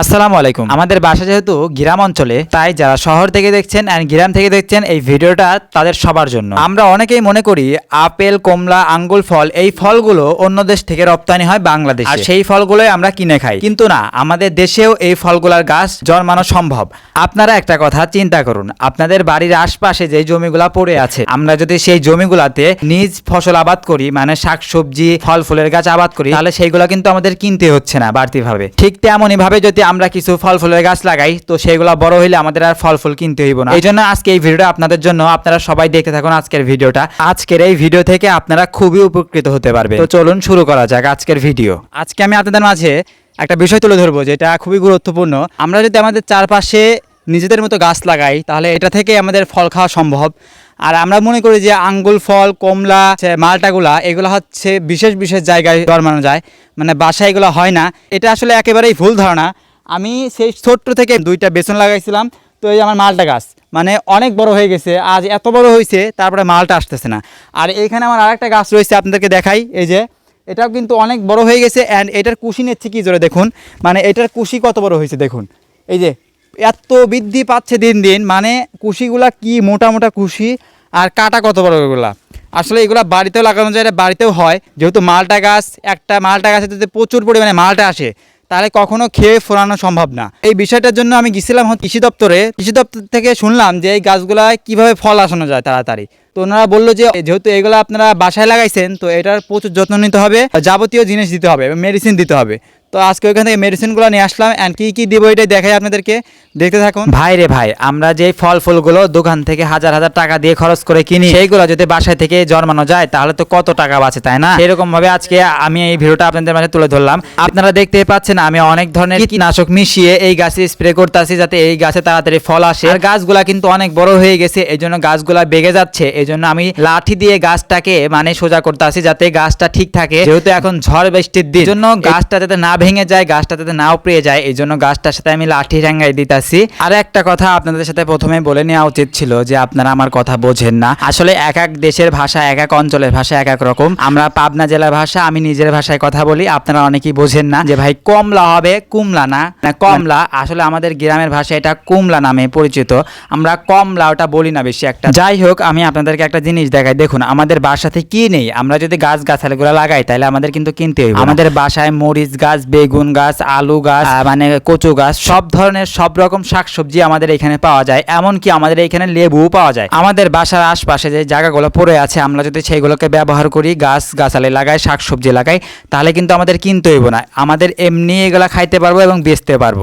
আসসালামু আলাইকুম। আমাদের বাসা যেহেতু গ্রাম অঞ্চলে তাই যারা শহর থেকে দেখছেন অ্যান্ড গ্রাম থেকে দেখছেন এই ভিডিওটা তাদের সবার জন্য। আমরা অনেকেই মনে করি আপেল কমলা আঙ্গুল ফল এই ফলগুলো অন্য দেশ থেকে রপ্তানি হয় বাংলাদেশ। আর সেই ফলগুলোই আমরা কিনে খাই। কিন্তু না আমাদের দেশেও এই ফলগুলার গাছ জন্মানো সম্ভব। আপনারা একটা কথা চিন্তা করুন আপনাদের বাড়ির আশপাশে যে জমিগুলা পড়ে আছে আমরা যদি সেই জমিগুলাতে নিজ ফসল আবাদ করি মানে শাকসবজি ফল ফুলের গাছ আবাদ করি তাহলে সেইগুলো কিন্তু আমাদের কিনতে হচ্ছে না বাড়তি ভাবে। ঠিক তেমনই ভাবে যদি আমরা কিছু ফল ফুলের গাছ লাগাই, তো সেগুলো বড় হইলে আমাদের আর ফল ফুল কিনতে হইব না। এই জন্য আজকে এই ভিডিওটা আপনাদের জন্য, আপনারা সবাই দেখতে থাকুন আজকের ভিডিওটা। আজকের এই ভিডিও থেকে আপনারা খুবই উপকৃত হতে পারবে তো চলুন শুরু করা যাক আজকের ভিডিও। আজকে আমি আপনাদের মাঝে একটা বিষয় তুলে ধরবো, যেটা খুবই গুরুত্বপূর্ণ। আমরা যদি আমাদের চারপাশে নিজেদের মতো গাছ লাগাই, তাহলে এটা থেকে আমাদের ফল খাওয়া সম্ভব। আর আমরা মনে করি যে আঙ্গুল ফল, কমলা মালটাগুলা, এগুলো হচ্ছে বিশেষ বিশেষ জায়গায় জন্মানো যায়। মানে বাসায় এগুলো হয় না। এটা আসলে একেবারেই ভুল ধারণা। আমি সেই ছোট্ট থেকে দুইটা বেসন লাগাইছিলাম। তো এই আমার মালটা গাছ মানে অনেক বড় হয়ে গেছে, আজ এত বড় হয়েছে তারপরে মালটা আসতেছে না। আর এইখানে আমার আরেকটা গাছ রয়েছে, আপনাদেরকে দেখাই, এই যে, এটাও কিন্তু অনেক বড় হয়ে গেছে অ্যান্ড এটার কুশি নিচ্ছে কী জোরে দেখুন। মানে এটার কুশি কত বড় হয়েছে দেখুন। এই যে, এত বৃদ্ধি পাচ্ছে দিন দিন মানে কুশিগুলা কি মোটা মোটা কুশি, আর কাটা কত বড় এগুলা। আসলে এগুলো বাড়িতেও লাগানো যায় বাড়িতেও হয়। যেহেতু মালটা গাছ, একটা মালটা গাছে যদি প্রচুর পরিমাণে মালটা আসে তাহলে কখনো খেয়ে ফোরানো সম্ভব না। এই বিষয়টার জন্য আমি গেছিলাম কৃষি দপ্তরে। কৃষি দপ্তর থেকে শুনলাম যে এই গাছগুলায় কীভাবে ফল আসানো যায় তাড়াতাড়ি। তো ওনারা বলল যে যেহেতু এগুলো আপনারা বাসায় লাগাইছেন, তো এটার প্রচুর যত্ন নিতে হবে যাবতীয় জিনিস দিতে হবে মেডিসিন দিতে হবে। তো আজকে ওইখান থেকে মেডিসিনগুলো নিয়ে আসলাম অ্যান্ড কী কী দিব এটাই দেখাই আপনাদেরকে। দেখতে থাকুন। ভাই রে ভাই, আমরা যে ফল ফুলগুলো দোকান থেকে হাজার হাজার টাকা দিয়ে খরচ করে কিনি, সেইগুলো যদি বাসায় থেকে জন্মানো যায়, তাহলে তো কত টাকা বাঁচে, তাই না? এরকম ভাবে আজকে আমি এই ভিডিওটা আপনাদের মাঝে তুলে ধরলাম। আপনারা দেখতে পাচ্ছেন, আমি অনেক ধরনের কীটনাশক মিশিয়ে এই গাছে স্প্রে করতেছি যাতে এই গাছে তাড়াতাড়ি ফল আসে। আর গাছগুলা কিন্তু অনেক বড় হয়ে গেছে এই জন্য গাছগুলা বেগে যাচ্ছে। এই জন্য আমি লাঠি দিয়ে গাছটাকে মানে সোজা করতেছি যাতে গাছটা ঠিক থাকে, যেহেতু এখন ঝড় বৃষ্টির দিন। জন্য গাছটা যাতে না ভেঙে যায়, গাছটা যাতে না উপড়ে যায় এই জন্য গাছটার সাথে আমি লাঠি ঠ্যাঙ্গাই দিতাছি আর একটা কথা আপনাদের সাথে প্রথমে বলে নেওয়া উচিত ছিল যে আপনারা আমার কথা বোঝেন না। আসলে এক এক দেশের ভাষা, এক এক অঞ্চলের ভাষা এক এক রকম। আমরা পাবনা জেলার ভাষা, আমি নিজের ভাষায় কথা বলি, আপনারা অনেকেই বোঝেন না যে ভাই কমলা হবে, কুমলা না? কমলা। আসলে আমাদের গ্রামের ভাষা এটা কুমলা নামে পরিচিত। আমরা কমলা ওটা বলি না বেশি একটা। যাই হোক, আমি আপনাদেরকে একটা জিনিস দেখাই। দেখুন, আমাদের বাসাতে কি নেই? আমরা যদি গাছ গাছালিগুলো লাগাই তাহলে আমাদের কিন্তু কিনতে হবে আমাদের বাসায় মরিচ গাছ, বেগুন গাছ, আলু গাছ মানে কচু গাছ, সব ধরনের, সব রকম শাকসবজি আমাদের এখানে পাওয়া যায়, এমনকি আমাদের এখানে লেবুও পাওয়া যায়। আমাদের বাসার আশপাশে যে জায়গাগুলো পড়ে আছে, আমরা যদি সেইগুলোকে ব্যবহার করি, গাছ গাছালি লাগাই, শাকসবজি লাগাই, তাহলে কিন্তু আমাদের কিনতে হইব না। আমাদের এমনি এগুলো খাইতে পারব এবং বেচতে পারব।